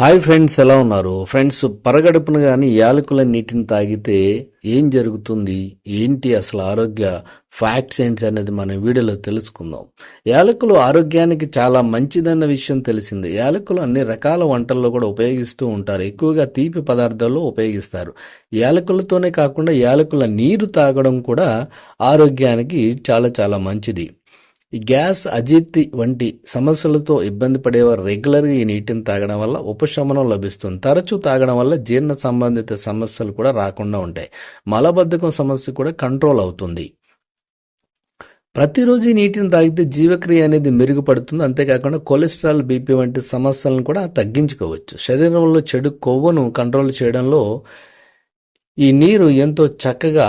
Hi friends ఎలా ఉన్నారు? Friends పరగడుపున కానీ యాలకుల నీటిని తాగితే ఏం జరుగుతుంది? ఏంటి అసలు ఆరోగ్య ఫ్యాక్ట్స్ ఏంటి అనేది మన వీడియోలో తెలుసుకుందాం. యాలకులు ఆరోగ్యానికి చాలా మంచిదన్న విషయం తెలిసింది. యాలకులు అన్ని రకాల వంటల్లో కూడా ఉపయోగిస్తూ ఉంటారు. ఎక్కువగా తీపి పదార్థాల్లో ఉపయోగిస్తారు. యాలకులతోనే కాకుండా యాలకుల నీరు తాగడం కూడా ఆరోగ్యానికి చాలా చాలా మంచిది. ఈ గ్యాస్ అజీర్తి వంటి సమస్యలతో ఇబ్బంది పడేవారు రెగ్యులర్గా ఈ నీటిని తాగడం వల్ల ఉపశమనం లభిస్తుంది. తరచూ తాగడం వల్ల జీర్ణ సంబంధిత సమస్యలు కూడా రాకుండా ఉంటాయి. మలబద్ధకం సమస్య కూడా కంట్రోల్ అవుతుంది. ప్రతిరోజు ఈ నీటిని తాగితే జీవక్రియ అనేది మెరుగుపడుతుంది. అంతేకాకుండా కొలెస్ట్రాల్ బీపీ వంటి సమస్యలను కూడా తగ్గించుకోవచ్చు. శరీరంలో చెడు కొవ్వును కంట్రోల్ చేయడంలో ఈ నీరు ఎంతో చక్కగా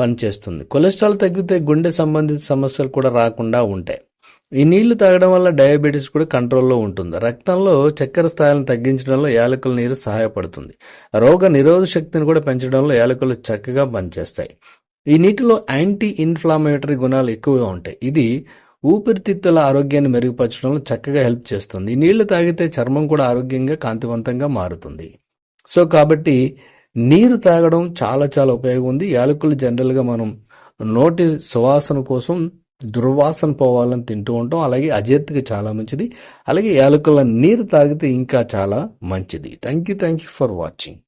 పనిచేస్తుంది. కొలెస్ట్రాల్ తగ్గితే గుండె సంబంధిత సమస్యలు కూడా రాకుండా ఉంటాయి. ఈ నీళ్ళు తాగడం వల్ల డయాబెటీస్ కూడా కంట్రోల్లో ఉంటుంది. రక్తంలో చక్కెర స్థాయిలను తగ్గించడంలో యాలకుల నీరు సహాయపడుతుంది. రోగ నిరోధ శక్తిని కూడా పెంచడంలో యాలకులు చక్కగా పనిచేస్తాయి. ఈ నీటిలో యాంటీ ఇన్ఫ్లామేటరీ గుణాలు ఎక్కువగా ఉంటాయి. ఇది ఊపిరితిత్తుల ఆరోగ్యాన్ని మెరుగుపరచడంలో చక్కగా హెల్ప్ చేస్తుంది. ఈ నీళ్ళు తాగితే చర్మం కూడా ఆరోగ్యంగా కాంతివంతంగా మారుతుంది. సో కాబట్టి నీరు తాగడం చాలా చాలా ఉపయోగం ఉంది యాలకులు జనరల్గా మనం నోటి సువాసన కోసం దుర్వాసన పోవాలని తింటూ ఉంటాం. అలాగే అజీర్తికి చాలా మంచిది. అలాగే యాలకుల నీరు తాగితే ఇంకా చాలా మంచిది. Thank you thank you for watching